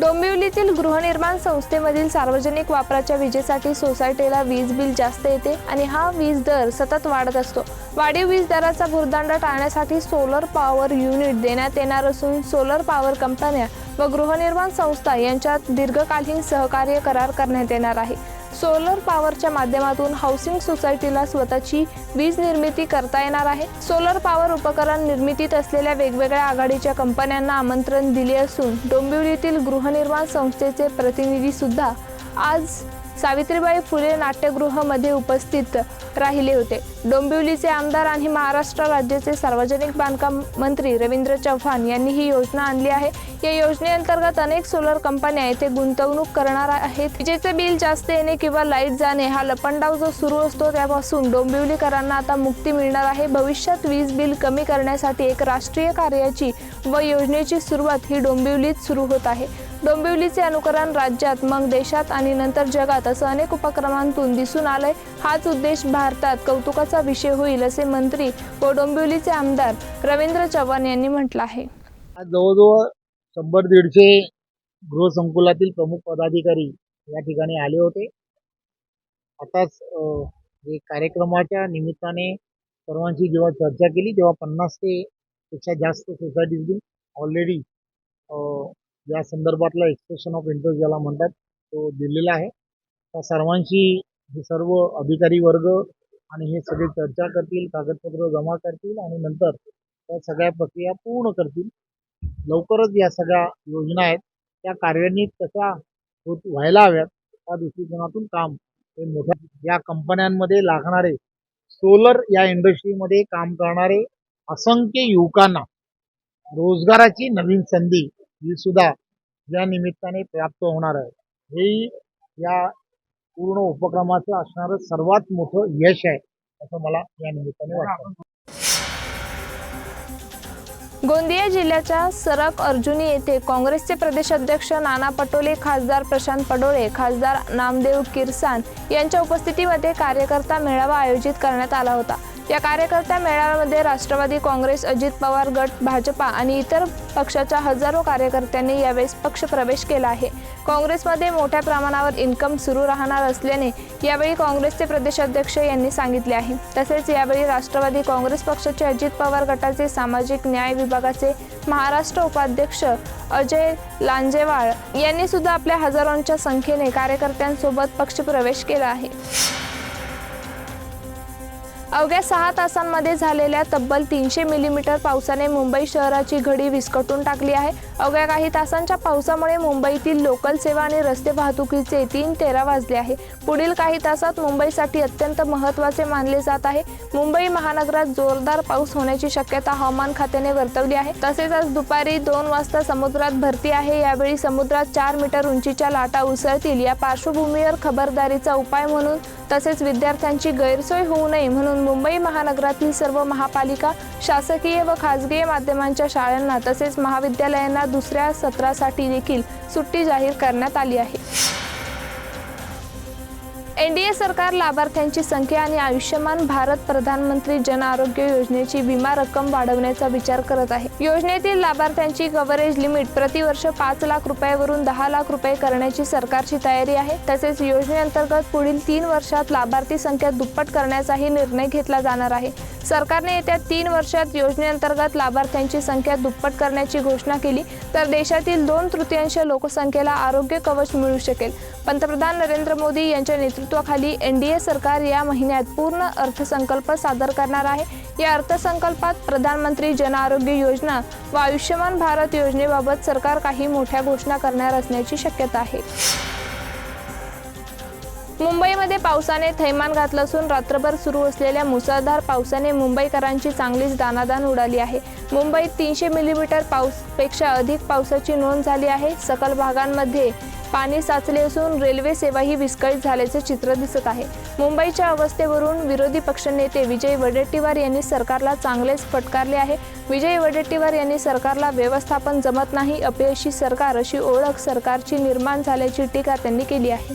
डोंबिवलीतील गृहनिर्माण संस्थेमधील सार्वजनिक वापराच्या विजेसाठी सोसायटीला वीज बिल जास्त येते आणि हा वीज दर सतत वाढत असतो. वाढीव वीज दराचा भुर्दंड टाळण्यासाठी सोलर पॉवर युनिट देण्यात येणार असून सोलर पॉवर कंपन्या व गृहनिर्माण संस्था यांच्यात दीर्घकालीन सहकार्य करार करण्यात येणार आहे. सोलर पॉवरच्या माध्यमातून हाऊसिंग सोसायटीला स्वतःची वीज निर्मिती करता येणार आहे. सोलर पॉवर उपकरण निर्मितीत असलेल्या वेगवेगळ्या आघाडीच्या कंपन्यांना आमंत्रण दिले असून डोंबिवलीतील गृहनिर्माण संस्थेचे प्रतिनिधी सुद्धा आज सावित्रीबाई फुले नाट्यगृहमध्ये उपस्थित राहिले होते. डोंबिवलीचे आमदार आणि महाराष्ट्र राज्याचे सार्वजनिक बांधकाम मंत्री रवींद्र चव्हाण यांनी ही योजना आणली आहे. या योजनेअंतर्गत अनेक सोलर कंपन्या येथे गुंतवणूक करणार आहेत. विजेचे बिल जास्त येणे किंवा लाइट जाणे हा लपंडाव जो सुरू असतो त्यापासून डोंबिवलीकरांना आता मुक्ती मिळणार आहे. भविष्यात वीज बिल कमी करण्यासाठी एक राष्ट्रीय कार्याची व योजनेची सुरुवात ही डोंबिवलीत सुरू होत आहे. डोंबिवलीचे अनुकरण राज्यात मग देशात आणि नंतर जगात असं अनेक उपक्रमांतून दिसून आलंय. हाच उद्देश भारतात कौतुकाचा विषय होईल असे मंत्री व डोंबिवलीचे आमदार रवींद्र चव्हाण यांनी म्हटलं आहे. आज जवळजवळ शंभर दीडशे गृहसंकुलातील प्रमुख पदाधिकारी या ठिकाणी आले होते. आताच हे कार्यक्रमाच्या निमित्ताने सर्वांशी जेव्हा चर्चा केली तेव्हा पन्नास ते पेक्षा जास्त सोसायटीजनी ऑलरेडी या संदर्भातला एक्सप्रेशन ऑफ इंटरेस्ट ज्याला म्हणतात तो दिलेला आहे. त्या सर्वांशी हे सर्व अधिकारी वर्ग आणि हे सगळे चर्चा करतील कागदपत्र जमा करतील आणि नंतर त्या सगळ्या प्रक्रिया पूर्ण करतील. लवकरच या सगळ्या योजना आहेत. त्या कार्यान्वित कशा होत व्हायला हव्यात त्या दृष्टिकोनातून काम हे मोठ्या या कंपन्यांमध्ये लागणारे सोलर या इंडस्ट्रीमध्ये काम करणारे असंख्य युवकांना रोजगाराची नवीन संधी ही सुद्धा या निमित्ताने प्राप्त होणार आहे. हेही या पूर्ण उपक्रमाचं असणारं सर्वात मोठं यश आहे असं मला या निमित्ताने वाटतं. गोंदिया जिल्ह्याच्या सरक अर्जुनी येथे काँग्रेसचे प्रदेशाध्यक्ष नाना पटोले खासदार प्रशांत पडोळे खासदार नामदेव किरसान यांच्या उपस्थितीमध्ये कार्यकर्ता मेळावा आयोजित करण्यात आला होता. या कार्यकर्ता मेळाव्यामध्ये राष्ट्रवादी काँग्रेस अजित पवार गट भाजपा आणि इतर पक्षाच्या हजारो कार्यकर्त्यांनी यावेळेस पक्ष प्रवेश केला आहे. काँग्रेसमध्ये मोठ्या प्रमाणावर इन्कम सुरू राहणार असल्याने यावेळी काँग्रेसचे प्रदेशाध्यक्ष यांनी सांगितले आहे. तसेच यावेळी राष्ट्रवादी काँग्रेस पक्षाचे अजित पवार गटाचे सामाजिक न्याय विभागाचे महाराष्ट्र उपाध्यक्ष अजय लांजेवाळ यांनी सुद्धा आपल्या हजारोंच्या संख्येने कार्यकर्त्यांसोबत पक्षप्रवेश केला आहे. अवघ्या सहा तासांमध्ये झालेल्या तब्बल तीनशे मिलीमीटर पावसाने मुंबई शहराची घडी विस्कटून टाकली आहे. अवघ्या काही तासांच्या पावसामुळे मुंबईतील लोकल सेवा आणि रस्ते वाहतुकीचे तीन तेरा वाजले आहे. पुढील काही तासात मुंबईसाठी अत्यंत महत्त्वाचे मानले जात आहे. मुंबई महानगरात जोरदार पाऊस होण्याची शक्यता हवामान खात्याने वर्तवली आहे. तसेच आज दुपारी दोन वाजता समुद्रात भरती आहे. यावेळी समुद्रात चार मीटर उंचीच्या लाटा उसळतील. या पार्श्वभूमीवर खबरदारीचा उपाय म्हणून तसेच विद्यार्थ्यांची गैरसोय होऊ नये म्हणून मुंबई महानगरातील सर्व महापालिका शासकीय व खाजगी माध्यमांच्या शाळांना तसेच महाविद्यालयांना दुसऱ्या सत्रासाठी देखील सुट्टी जाहीर करण्यात आली आहे. एनडीए सरकार लाभार्थ्यांची संख्या आणि आयुष्यमान भारत प्रधानमंत्री जन आरोग्य योजनेची विमा रक्कम वाढवण्याचा विचार करत आहे. योजनेतील लाभार्थ्यांची कव्हरेज लिमिट प्रतिवर्ष पाच लाख रुपयावरून दहा लाख रुपये करण्याची सरकारची तयारी आहे. तसेच योजनेअंतर्गत पुढील तीन वर्षात लाभार्थी संख्या दुप्पट करण्याचाही निर्णय घेतला जाणार आहे. सरकारने येत्या तीन वर्षात योजनेअंतर्गत लाभार्थ्यांची संख्या दुप्पट करण्याची घोषणा केली तर देशातील दोन तृतीयांश लोकसंख्येला आरोग्य कवच मिळू शकेल. पंतप्रधान नरेंद्र मोदी यांच्या नेतृत्वाखाली एन डी ए सरकार या महिन्यात पूर्ण अर्थसंकल्प सादर करणार आहे. या अर्थसंकल्पात प्रधानमंत्री जन आरोग्य योजना व आयुष्यमान भारत योजनेबाबत सरकार काही मोठ्या घोषणा करणार असण्याची शक्यता आहे. मुंबईमध्ये पावसाने थैमान घातलं असून रात्रभर सुरू असलेल्या मुसळधार पावसाने मुंबईकरांची चांगलीच दानादान उडाली आहे. मुंबईत तीनशे मिलीमीटर पाऊसपेक्षा अधिक पावसाची नोंद झाली आहे. सकल भागांमध्ये पाणी साचले असून रेल्वे सेवाही विस्कळीत झाल्याचे चित्र दिसत आहे. मुंबईच्या अवस्थेवरून विरोधी पक्षनेते विजय वडेट्टीवार यांनी सरकारला चांगलेच फटकारले आहे. विजय वडेट्टीवार यांनी सरकारला व्यवस्थापन जमत नाही अपयशी सरकार अशी ओळख सरकारची निर्माण झाल्याची टीका त्यांनी केली आहे.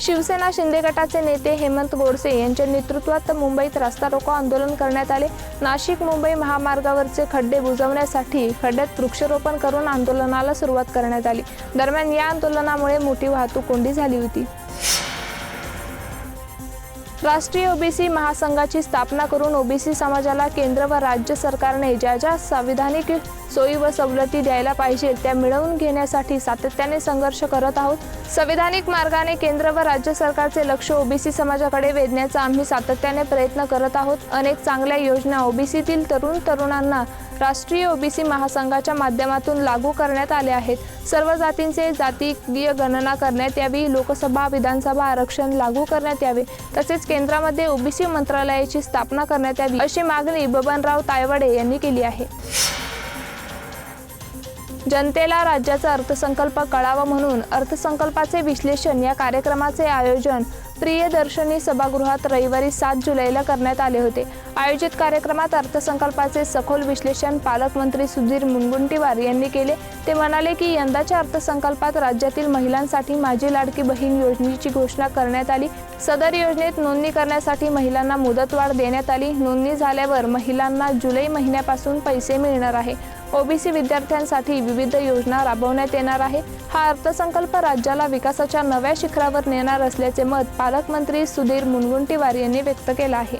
शिवसेना शिंदे गटाचे नेते हेमंत गोडसे यांच्या नेतृत्वात मुंबईत रास्ता रोको आंदोलन करण्यात आले. नाशिक मुंबई महामार्गावरचे खड्डे बुजवण्यासाठी खड्ड्यात वृक्षारोपण करून आंदोलनाला सुरुवात करण्यात आली. दरम्यान या आंदोलनामुळे मोठी वाहतूक कोंडी झाली होती. राष्ट्रीय ओबीसी महासंघाची स्थापना करून ओबीसी समाजाला केंद्र व राज्य सरकारने ज्या ज्या संविधानिक सोयी व सवलती द्यायला पाहिजे त्या मिळवून घेण्यासाठी सातत्याने संघर्ष करत आहोत. संविधानिक मार्गाने केंद्र व राज्य सरकारचे लक्ष ओबीसी समाजाकडे वेधण्याचा आम्ही सातत्याने प्रयत्न करत आहोत. अनेक चांगल्या योजना ओबीसीतील तरुण तरुणांना राष्ट्रीय ओबीसी महासंघाच्या माध्यमातून लागू करण्यात आले आहेत. सर्व जातींचे जातीय गणना करण्यात यावी लोकसभा विधानसभा आरक्षण लागू करण्यात यावे तसेच केंद्रामध्ये ओबीसी मंत्रालयाची स्थापना करण्यात यावी अशी मागणी बबनराव तायवाडे यांनी केली आहे. जनतेला राज्याचा अर्थसंकल्प कळावा म्हणून अर्थसंकल्पाचे विश्लेषण या कार्यक्रमाचे आयोजन प्रियदर्शनी सभागृहात रविवारी सात जुलैला करण्यात आले होते. आयोजित कार्यक्रमात अर्थसंकल्पाचे सखोल विश्लेषण पालकमंत्री सुधीर मुनगुंटीवार यांनी केले. ते म्हणाले की यंदाच्या अर्थसंकल्पात राज्यातील महिलांसाठी माझी लाडकी बहीण योजनेची घोषणा करण्यात आली. सदर योजनेत नोंदणी करण्यासाठी महिलांना मुदतवाढ देण्यात आली. नोंदणी झाल्यावर महिलांना जुलै महिन्यापासून पैसे मिळणार आहे. ओबीसी विद्यार्थ्यांसाठी विविध योजना राबवण्यात येणार आहे हा अर्थसंकल्प राज्याला विकासाच्या नव्या शिखरावर नेणार असल्याचे मत पालकमंत्री सुधीर मुनगुंटीवार यांनी व्यक्त केलं आहे.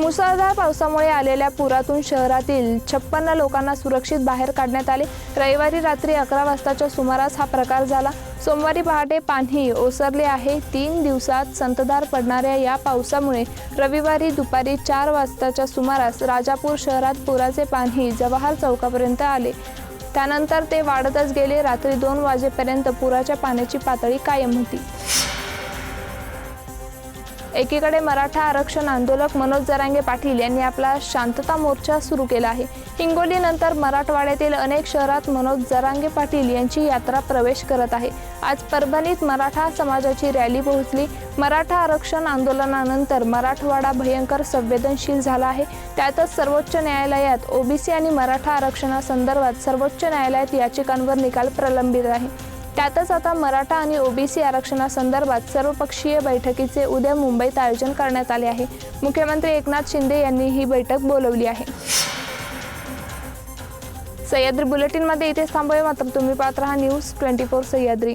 मुसळधार पावसामुळे आलेल्या पुरातून शहरातील छप्पन्न लोकांना सुरक्षित बाहेर काढण्यात आले. रविवारी रात्री अकरा वाजताच्या सुमारास हा प्रकार झाला. सोमवारी पहाटे पाणी ओसरले आहे. तीन दिवसात संतधार पडणाऱ्या या पावसामुळे रविवारी दुपारी चार वाजताच्या सुमारास राजापूर शहरात पुराचे पाणी जवाहर चौकापर्यंत आले. त्यानंतर ते वाढतच गेले. रात्री दोन वाजेपर्यंत पुराच्या पाण्याची पातळी कायम होती. एकीकडे मराठा आरक्षण आंदोलक मनोज जरांगे पाटील यांनी आपला शांतता मोर्चा सुरू केला आहे. हिंगोलीनंतर मराठवाड्यातील अनेक शहरात मनोज जरांगे पाटील यांची यात्रा प्रवेश करत आहे. आज परभणीत मराठा समाजाची रॅली पोहोचली. मराठा आरक्षण आंदोलनानंतर मराठवाडा भयंकर संवेदनशील झाला आहे. त्यातच सर्वोच्च न्यायालयात ओबीसी आणि मराठा आरक्षणासंदर्भात सर्वोच्च न्यायालयात याचिकांवर निकाल प्रलंबित आहे. त्यातच आता मराठा आणि ओबीसी आरक्षणासंदर्भात सर्वपक्षीय बैठकीचे उद्या मुंबईत आयोजन करण्यात आले आहे. मुख्यमंत्री एकनाथ शिंदे यांनी ही बैठक बोलवली आहे. सह्याद्री बुलेटिनमध्ये इथेच थांबूया. मात्र तुम्ही पाहत राहा न्यूज ट्वेंटी फोर सह्याद्री.